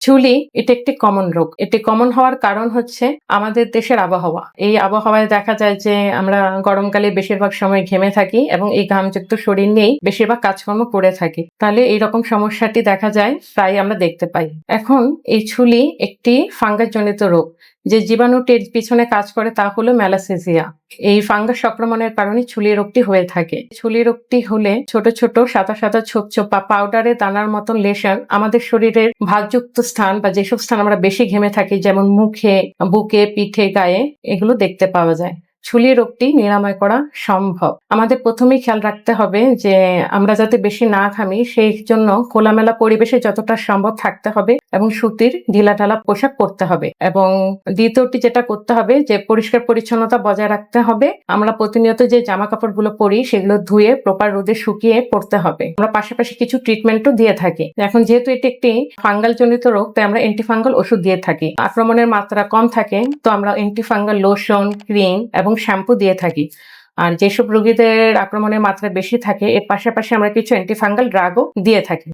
চুলি এটি একটি কমন রোগ। এটি কমন হওয়ার কারণ হচ্ছে আমাদের দেশের আবহাওয়া। এই আবহাওয়ায় দেখা যায় যে আমরা গরমকালে বেশিরভাগ সময় ঘেমে থাকি এবং এই ঘামযুক্ত শরীর নিয়েই বেশিরভাগ কাজকর্ম করে থাকি। তাহলে এইরকম সমস্যাটি দেখা যায়, প্রায় আমরা দেখতে পাই। এখন এই চুলি একটি ফাঙ্গাস জনিত রোগ। যে জীবাণুটির পিছনে কাজ করে তা হলো ম্যালাসেজিয়া এই ফাঙ্গাস সংক্রমণের কারণে ছুলি রোগটি হয়ে থাকে। ছুলি রোগটি হলে ছোট ছোট, সাদা সাদা, ছোপ ছোপ বা পাউডারে দানার মতন লেশন আমাদের শরীরের ভাগযুক্ত স্থান বা যেসব স্থান আমরা বেশি ঘেমে থাকি, যেমন মুখে, বুকে, পিঠে, গায়ে, এগুলো দেখতে পাওয়া যায়। ছুলি রোগটি নিরাময় করা সম্ভব। আমাদের প্রথমেই খেয়াল রাখতে হবে যে আমরা যাতে বেশি না ঘামি, সেই জন্য খোলামেলা পরিবেশে যতটা সম্ভব থাকতে হবে। এবং সুতির ঢিলাঢালা পোশাক পরতে হবে। এবং দ্বিতীয়টি যেটা করতে হবে, যে পরিষ্কার পরিচ্ছন্নতা বজায় রাখতে হবে। আমরা প্রতিনিয়ত যে জামা কাপড়গুলো পরি, সেগুলো ধুয়ে প্রপার রোদে শুকিয়ে পড়তে হবে। আমরা পাশাপাশি কিছু ট্রিটমেন্টও দিয়ে থাকি। এখন যেহেতু এটি একটি ফাঙ্গাল জনিত রোগ, তাই আমরা অ্যান্টিফাঙ্গাল ওষুধ দিয়ে থাকি। আক্রমণের মাত্রা কম থাকে, তো আমরা অ্যান্টিফাঙ্গাল লোশন ক্রিম এবং শ্যাম্পু দিয়ে থাকি। আর যেসব রোগীদের আক্রমণের মাত্রা বেশি থাকে, এর পাশাপাশি আমরা কিছু অ্যান্টিফাঙ্গাল ড্রাগও দিয়ে থাকি।